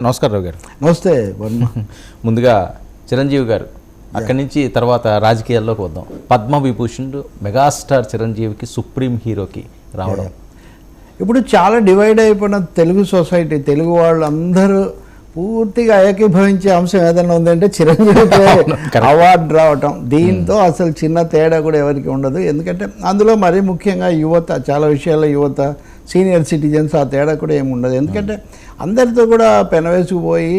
నమస్కారం రావు గారు. నమస్తే ముందుగా చిరంజీవి గారు అక్కడి నుంచి తర్వాత రాజకీయాల్లోకి వద్దాం. పద్మవిభూషణుడు మెగాస్టార్ చిరంజీవికి సుప్రీం హీరోకి రావడం. ఇప్పుడు చాలా డివైడ్ అయిపోయిన తెలుగు సొసైటీ తెలుగు వాళ్ళందరూ పూర్తిగా ఏకీభవించే అంశం ఏదైనా ఉందంటే చిరంజీవికి అవార్డు రావటం. దీంతో అసలు చిన్న తేడా కూడా ఎవరికి ఉండదు. ఎందుకంటే అందులో మరీ ముఖ్యంగా యువత చాలా విషయాల్లో యువత సీనియర్ సిటిజన్స్ ఆ తేడా కూడా ఏమి ఉండదు. ఎందుకంటే అందరితో కూడా పెనవేసుకుపోయి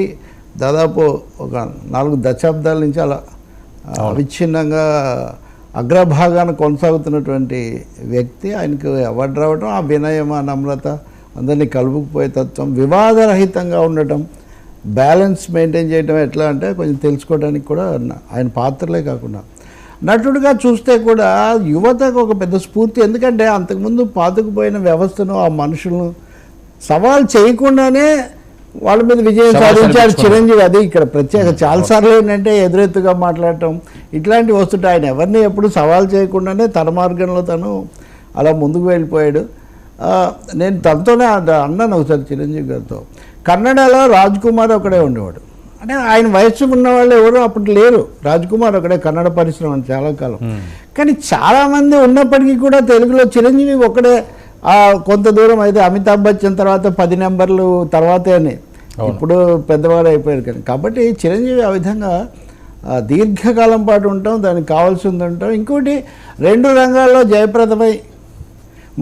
దాదాపు ఒక నాలుగు దశాబ్దాల నుంచి అలా అవిచ్ఛిన్నంగా అగ్రభాగాన కొనసాగుతున్నటువంటి వ్యక్తి ఆయనకు అవార్డు రావడం ఆ వినయం ఆ నమ్రత అందరినీ కలుపుకుపోయే తత్వం వివాదరహితంగా ఉండటం బ్యాలెన్స్ మెయింటైన్ చేయడం ఎట్లా అంటే కొంచెం తెలుసుకోవడానికి కూడా ఆయన పాత్రలే కాకుండా నటుడుగా చూస్తే కూడా యువతకు ఒక పెద్ద స్ఫూర్తి. ఎందుకంటే అంతకుముందు పాతుకుపోయిన వ్యవస్థను ఆ మనుషులను సవాల్ చేయకుండానే వాళ్ళ మీద విజయం సాధించారు. చిరంజీవి. అది ఇక్కడ ప్రత్యేక చాలాసార్లు ఏంటంటే ఎదురెత్తుగా మాట్లాడటం ఇట్లాంటివి వస్తుంటాయి. ఆయన ఎవరిని ఎప్పుడు సవాల్ చేయకుండానే తన మార్గంలో తను అలా ముందుకు వెళ్ళిపోయాడు. నేను తనతోనే అన్న- అన్నాను ఒకసారి చిరంజీవి గారితో. కన్నడలో రాజ్ కుమార్ ఒకడే ఉండేవాడు. అంటే ఆయన వయస్సు ఉన్న వాళ్ళు ఎవరు అప్పుడు లేరు. రాజ్ కుమార్ ఒకడే కన్నడ పరిశ్రమ అని చాలా కాలం. కానీ చాలామంది ఉన్నప్పటికీ కూడా తెలుగులో చిరంజీవి ఒకడే కొంత దూరం అయితే అమితాబ్ బచ్చన్ తర్వాత పది నెంబర్లు తర్వాతే అని. ఇప్పుడు పెద్దవాడు అయిపోయారు కానీ. కాబట్టి చిరంజీవి ఆ విధంగా దీర్ఘకాలం పాటు ఉంటాం దానికి కావాల్సింది ఉంటాం. ఇంకోటి రెండు రంగాల్లో జయప్రదమై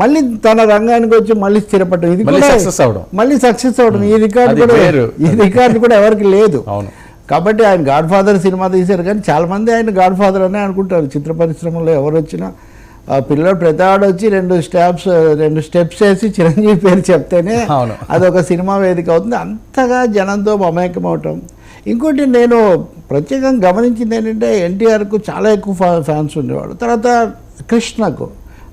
మళ్ళీ తన రంగానికి వచ్చి మళ్ళీ స్థిరపడటం. ఇది మళ్ళీ కూడా success అవడం. మళ్ళీ సక్సెస్ అవడం. ఈ రికార్డు అది కూడా. ఈ రికార్డు కూడా ఎవరికి లేదు. అవును. కాబట్టి ఆయన గాడ్ ఫాదర్ సినిమా తీశారు కానీ చాలా మంది ఆయన గాడ్ ఫాదర్ అనే అనుకుంటారు. చిత్ర పరిశ్రమలో ఎవరు వచ్చినా ఆ పిల్లడు ప్రతి ఆడు వచ్చి రెండు స్టెప్స్ రెండు స్టెప్స్ వేసి చిరంజీవి పేరు చెప్తేనే అవును. అదొక సినిమా వేదిక అవుతుంది. అంతగా జనంతో మమేకం అవటం ఇంకోటి నేను ప్రత్యేకంగా గమనించింది ఏంటంటే ఎన్టీఆర్కు చాలా ఎక్కువ ఫ్యాన్స్ ఉండేవాడు తర్వాత కృష్ణకు.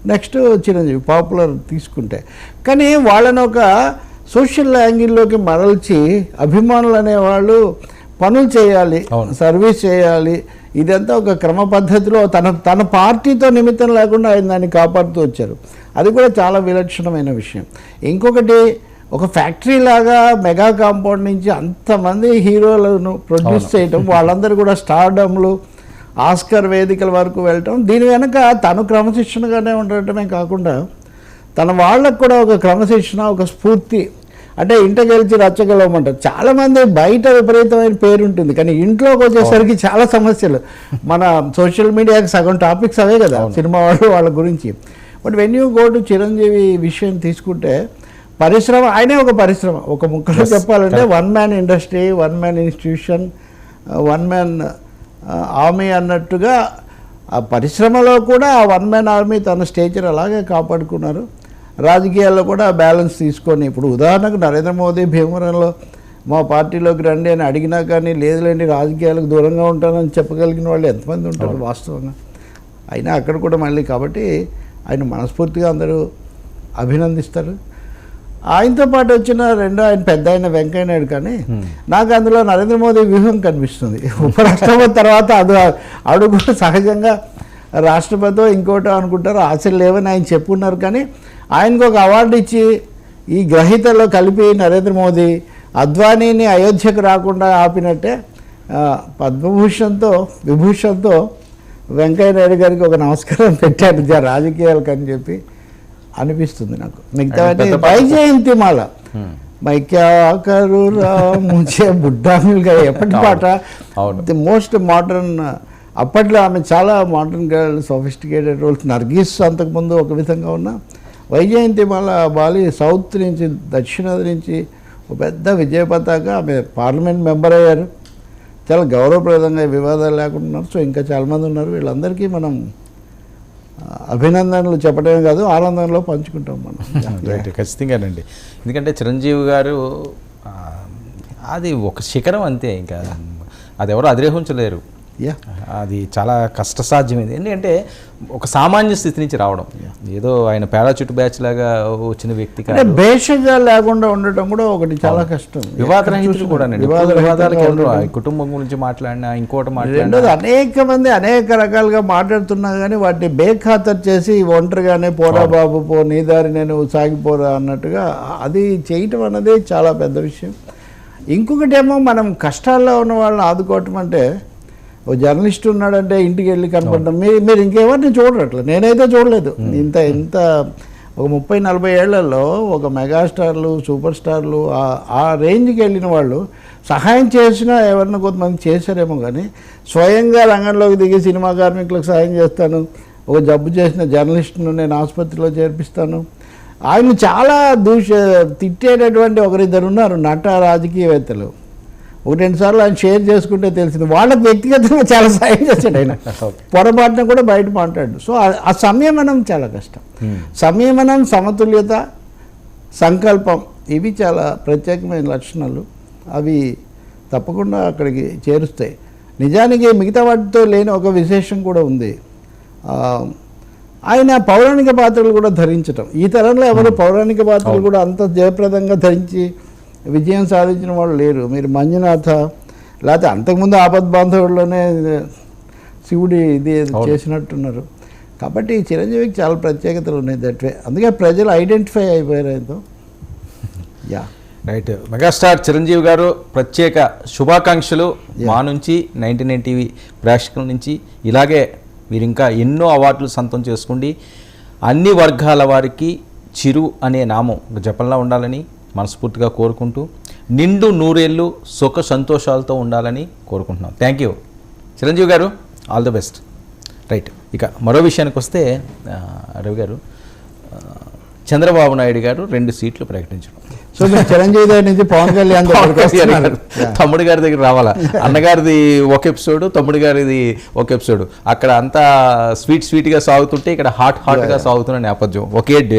నెక్స్ట్ చిరంజీవి పాపులర్ తీసుకుంటే. కానీ వాళ్ళని ఒక సోషల్ యాంగిల్లోకి మరల్చి అభిమానులు అనేవాళ్ళు పనులు చేయాలి. సర్వీస్ చేయాలి ఇదంతా ఒక క్రమ పద్ధతిలో తన తన పార్టీతో నిమిత్తం లేకుండా ఆయన దాన్ని కాపాడుతూ వచ్చారు. అది కూడా చాలా విలక్షణమైన విషయం. ఇంకొకటి ఒక ఫ్యాక్టరీ లాగా మెగా కాంపౌండ్ నుంచి అంతమంది హీరోలను ప్రొడ్యూస్ చేయటం వాళ్ళందరూ కూడా స్టార్డమ్లు ఆస్కర్ వేదికల వరకు వెళ్ళటం. దీని వెనక తను క్రమశిక్షణగానే ఉండటమే కాకుండా తన వాళ్ళకు కూడా ఒక క్రమశిక్షణ ఒక స్ఫూర్తి. అంటే ఇంట గెలిచి రచ్చగలవమంటారు చాలా మంది బయట విపరీతమైన పేరు ఉంటుంది కానీ ఇంట్లోకి వచ్చేసరికి చాలా సమస్యలు. మన సోషల్ మీడియాకి సగం టాపిక్స్ అవే కదా సినిమా వాళ్ళు వాళ్ళ గురించి. But when you go to Chiranjeevi విషయం తీసుకుంటే పరిశ్రమ ఆయనే ఒక పరిశ్రమ. ఒక ముక్కలో చెప్పాలంటే one man industry one man institution one man army అన్నట్టుగా ఆ పరిశ్రమలో కూడా ఆ వన్ మ్యాన్ ఆర్మీ తన స్టేచర్ అలాగే కాపాడుకున్నారు. రాజకీయాల్లో కూడా బ్యాలెన్స్ తీసుకొని ఇప్పుడు ఉదాహరణకు నరేంద్ర మోదీ భీమవరంలో మా పార్టీలోకి రండి అని అడిగినా కానీ లేదులేండి రాజకీయాలకు దూరంగా ఉంటానని చెప్పగలిగిన వాళ్ళు ఎంతమంది ఉంటారు వాస్తవంగా. అయినా అక్కడ కూడా మళ్ళీ కాబట్టి ఆయన మనస్ఫూర్తిగా అందరూ అభినందిస్తారు. ఆయనతో పాటు వచ్చిన రెండో ఆయన పెద్ద ఆయన వెంకయ్య నాయుడు కానీ నాకు అందులో నరేంద్ర మోదీ వ్యూహం కనిపిస్తుంది. ఉపరాష్ట్రపతి తర్వాత అది అడుగు సహజంగా రాష్ట్రపతి ఇంకోటో అనుకుంటారు ఆశలు లేవని ఆయన చెప్పున్నారు కానీ ఆయనకు ఒక అవార్డు ఇచ్చి ఈ గ్రహీతలో కలిపి నరేంద్ర మోదీ అద్వానీని అయోధ్యకు రాకుండా ఆపినట్టే పద్మభూషణ్తో విభూషణ్తో వెంకయ్య నాయుడు గారికి ఒక నమస్కారం పెట్టారు. జ రాజకీయాలకు అని చెప్పి. అనిపిస్తుంది నాకు. మిగతా ఆయన పెద్ద పాత్ర. వైజయంతి మాల. మై క్యా కరు రా ముझे బుడ్డా మిల్ గయా ఎప్పటి పాట. ది మోస్ట్ మోడర్న్ అప్పట్లో ఆమె చాలా modern girl sophisticated roles. Nargis అంతకుముందు ఒక విధంగా ఉన్న వైజయంతి మాల బాలి సౌత్ నుంచి దక్షిణాది నుంచి ఒక పెద్ద విజయ పతాక ఆమె పార్లమెంట్ మెంబర్ అయ్యారు. చాలా గౌరవప్రదంగా వివాదాలు లేకుండా సో ఇంకా చాలామంది ఉన్నారు. వీళ్ళందరికీ మనం అభినందనలు చెప్పడమే కాదు ఆనందంలో పంచుకుంటాం మనం. రైట్ ఖచ్చితంగానండి. ఎందుకంటే చిరంజీవి గారు అది ఒక శిఖరం అంతే ఇంకా. అది ఎవరు అధిరోహించలేరు. యా అది చాలా కష్టసాధ్యమైంది. ఎందుకంటే ఒక సామాన్య స్థితి నుంచి రావడం. ఏదో ఆయన పారాచూట్ బ్యాచ్ లాగా వచ్చిన వ్యక్తి అంటే భేషజా లేకుండా ఉండటం కూడా ఒకటి చాలా కష్టం. వివాదరహితులు కూడా వివాదాలకు. కుటుంబం గురించి మాట్లాడినా ఇంకోటి మాట్లాడినా. అనేక మంది అనేక రకాలుగా మాట్లాడుతున్నా కానీ వాటిని బేఖాతరు చేసి ఒంటరిగానే పోరా బాబు పో నీ దారి నేను సాగిపోరా అన్నట్టుగా అది చేయటం అన్నది చాలా పెద్ద విషయం. ఇంకొకటేమో మనం కష్టాల్లో ఉన్న వాళ్ళని ఆదుకోవటం అంటే ఓ జర్నలిస్ట్ ఉన్నాడంటే ఇంటికి వెళ్ళి కనపడడం మీరు మీరు ఇంకెవరిని చూడరు అట్లా నేనైతే చూడలేదు. ఇంత ఇంత ఒక ముప్పై నలభై ఏళ్ళలో ఒక మెగాస్టార్లు సూపర్ స్టార్లు ఆ- ఆ రేంజ్కి వెళ్ళిన వాళ్ళు సహాయం చేసినా ఎవరిని కొంతమంది చేశారేమో కానీ స్వయంగా రంగంలోకి దిగి సినిమా కార్మికులకు సహాయం చేస్తాను. ఒక జబ్బు చేసిన జర్నలిస్ట్ను నేను ఆసుపత్రిలో చేర్పిస్తాను. ఆయన చాలా దూష తిట్టేటటువంటి ఒకరిద్దరు ఉన్నారు నట రాజకీయవేత్తలు. ఒక రెండు సార్లు ఆయన షేర్ చేసుకుంటే తెలిసింది. వాళ్ళకి వ్యక్తిగతంగా చాలా సాయం చేశాడు ఆయన. పొరపాటున కూడా బయట మాట్లాడు. సో ఆ- సంయమనం చాలా కష్టం. సంయమనం సమతుల్యత సంకల్పం ఇవి చాలా ప్రత్యేకమైన లక్షణాలు. అవి తప్పకుండా అక్కడికి చేరుస్తాయి. నిజానికి మిగతా వాటితో లేని ఒక విశేషం కూడా ఉంది. ఆయన పౌరాణిక పాత్రలు కూడా ధరించటం. ఈ తరంలో ఎవరు పౌరాణిక పాత్రలు కూడా అంత జయప్రదంగా ధరించి విజయం సాధించిన వాళ్ళు లేరు. మీరు మంజునాథ లేకపోతే అంతకుముందు ఆపద్ బాంధవుల్లోనే శివుడి ఇది. చేసినట్టున్నారు. కాబట్టి చిరంజీవికి చాలా ప్రత్యేకతలు ఉన్నాయి దట్ వే అందుకే ప్రజలు ఐడెంటిఫై అయిపోయారు ఆయనతో. యా రైట్ మెగాస్టార్ చిరంజీవి గారు ప్రత్యేక శుభాకాంక్షలు మా నుంచి నైన్టీ నైన్ టీవీ ప్రేక్షకుల నుంచి. ఇలాగే మీరు ఇంకా ఎన్నో అవార్డులు సొంతం చేసుకోండి. అన్ని వర్గాల వారికి చిరు అనే నామం జపంలా ఉండాలని మనస్ఫూర్తిగా కోరుకుంటూ నిండు నూరేళ్ళు సుఖ సంతోషాలతో ఉండాలని కోరుకుంటున్నాం. థ్యాంక్ యూ చిరంజీవి గారు ఆల్ ది బెస్ట్ రైట్ ఇక మరో విషయానికి వస్తే రవి గారు చంద్రబాబు నాయుడు గారు రెండు సీట్లు ప్రకటించడం సో మీరు చిరంజీవి దగ్గర నుంచి పవన్ కళ్యాణ్. గారు తమ్ముడు గారి దగ్గర రావాలా? అన్నగారిది ఒక ఎపిసోడ్ తమ్ముడు గారిది ఒక ఎపిసోడ్. అక్కడ అంతా స్వీట్ స్వీట్గా సాగుతుంటే ఇక్కడ హాట్ హాట్గా సాగుతున్న నేపథ్యం. ఒకే డే